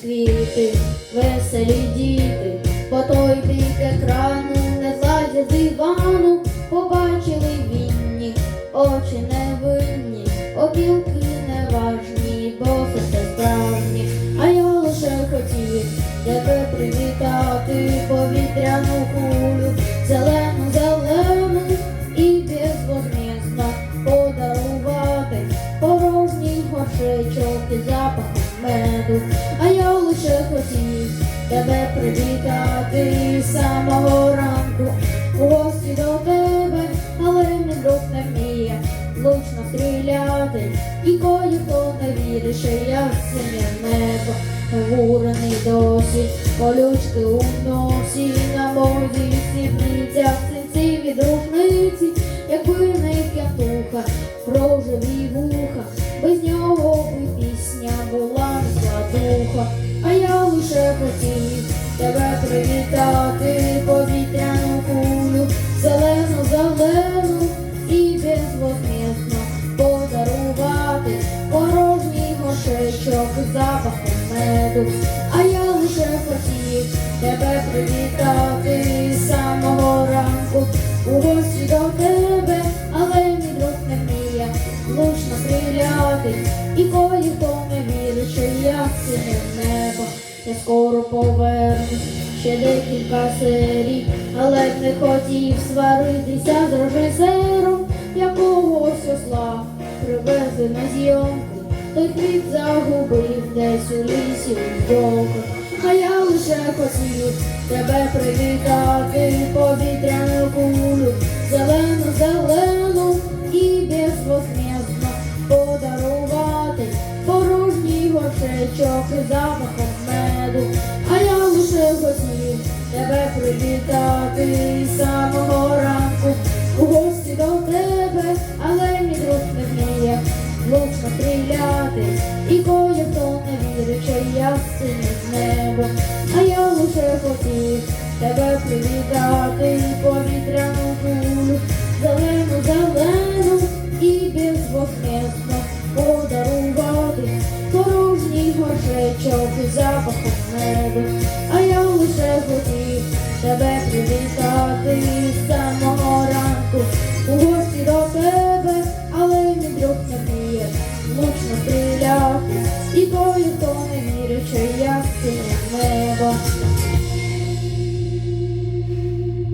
Квіти, веселі діти, по той екрану не злазять з дивану, побачили вінні, очі невинні, опілки привітати, повітряну кулю, зелену, зелену і безвозмісно подарувати. Порожній горшечок із запахом меду, а я лише хотів тебе привітати з самого ранку. У гості до тебе, але мій друг не вміє влучно стріляти, і коли хто не вірить, що я синє небо, гурений досі, колючки у носі, на моїй сідницях, синці від рушниці, якби не п'ятуха, проживі вуха, без нього би пісня була не складуха, а я лише хотів тебе привітати, повітряну кулю, зелену, зелену і безвозмісно подарувати порожній горшечок з запахом меду, а я лише хотів тебе привітати з самого ранку. У гості до тебе, але мій друг не вміє влучно стріляти, і коли хто не вірить, що я сине небо, я скоро повернусь, ще декілька серій, але б не хотів сваритися з режисером, якогось осла привезли на зйомки, той хліб загубив десь у лісі у йолках. А я лише хотів тебе привітати, повітряну кулю, зелену, зелену і безвозмісно подарувати порожній горшечок із запахом меду. А я лише хотів тебе привітати з самого ранку у гості до тебе, але мій друг не вміє влучно стріляти, і коли хто не вірить, що я синє з неба, а я лише хотів тебе привітати, повітряну кулю, зелену, зелену і безвозмесно подарувати. Порожній горшечок із запахом меду, а я лише хотів